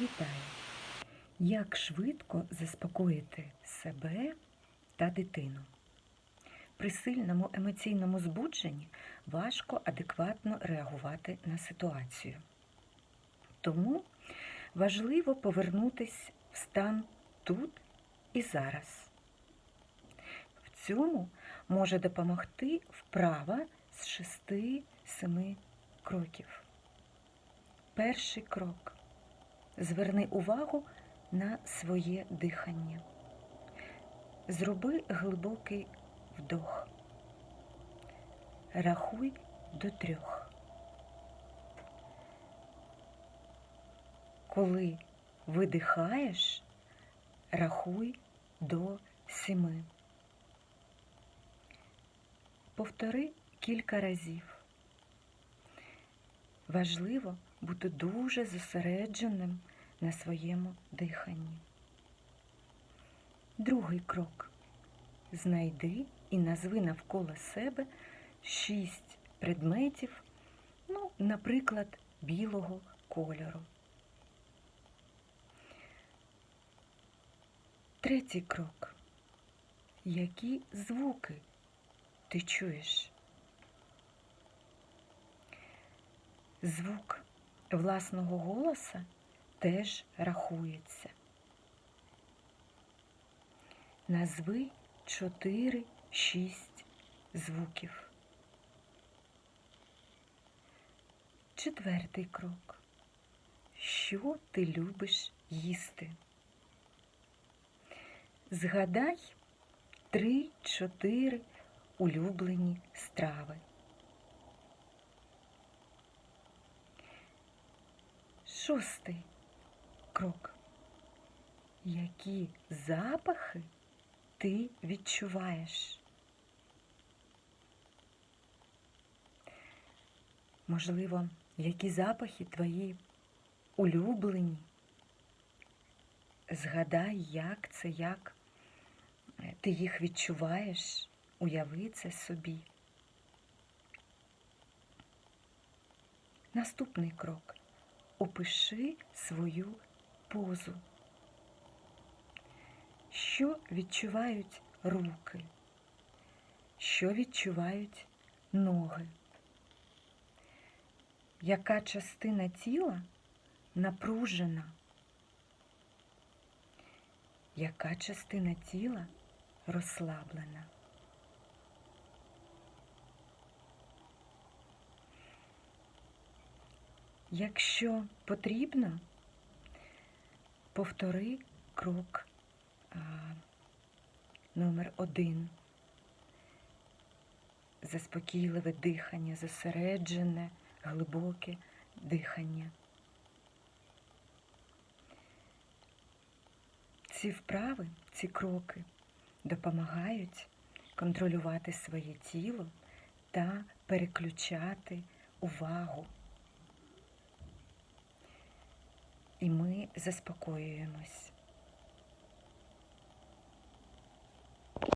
Вітаю! Як швидко заспокоїти себе та дитину? При сильному емоційному збудженні важко адекватно реагувати на ситуацію. Тому важливо повернутися в стан тут і зараз. В цьому може допомогти вправа з 6-7 кроків. Перший крок. Зверни увагу на своє дихання. Зроби глибокий вдох. Рахуй до трьох. Коли видихаєш, рахуй до сіми. Повтори кілька разів. Важливо бути дуже зосередженим на своєму диханні. Другий крок. Знайди і назви навколо себе шість предметів, ну, наприклад, білого кольору. Третій крок. Які звуки ти чуєш? Звук власного голоса теж рахується. Назви 4-6 звуків. Четвертий крок. Що ти любиш їсти? Згадай 3-4 улюблені страви. Шостий крок. Які запахи ти відчуваєш? Можливо, які запахи твої улюблені? Згадай, як це, як ти їх відчуваєш, уяви це собі. Наступний крок. Опиши свою позу. Що відчувають руки? Що відчувають ноги? Яка частина тіла напружена? Яка частина тіла розслаблена? Якщо потрібно, повтори крок а, номер один. Заспокійливе дихання, зосереджене, глибоке дихання. Ці вправи, ці кроки допомагають контролювати своє тіло та переключати увагу. І ми заспокоюємось.